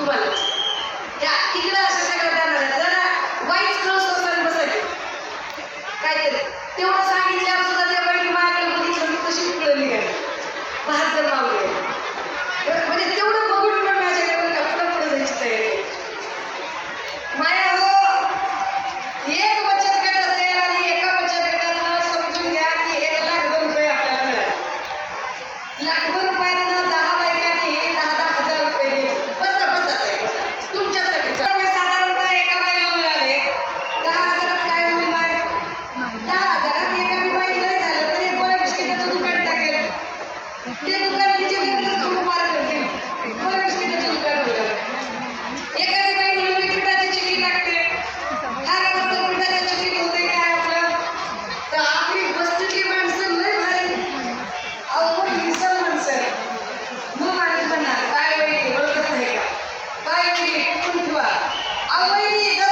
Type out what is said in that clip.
तुम्हालाच या तिकडं कशाकडे जाणार जरा वाईट कळ स्वतःने बसायचं. काहीतरी. तेवढं सांगितल्यावर सुद्धा त्या बाई मागे बघितलं कशी पुढे निघाली बहात्तर मावली म्हणजे तेवढं बघून पण माझ्याकडे पुढे जायची तयारी माया அமைதியை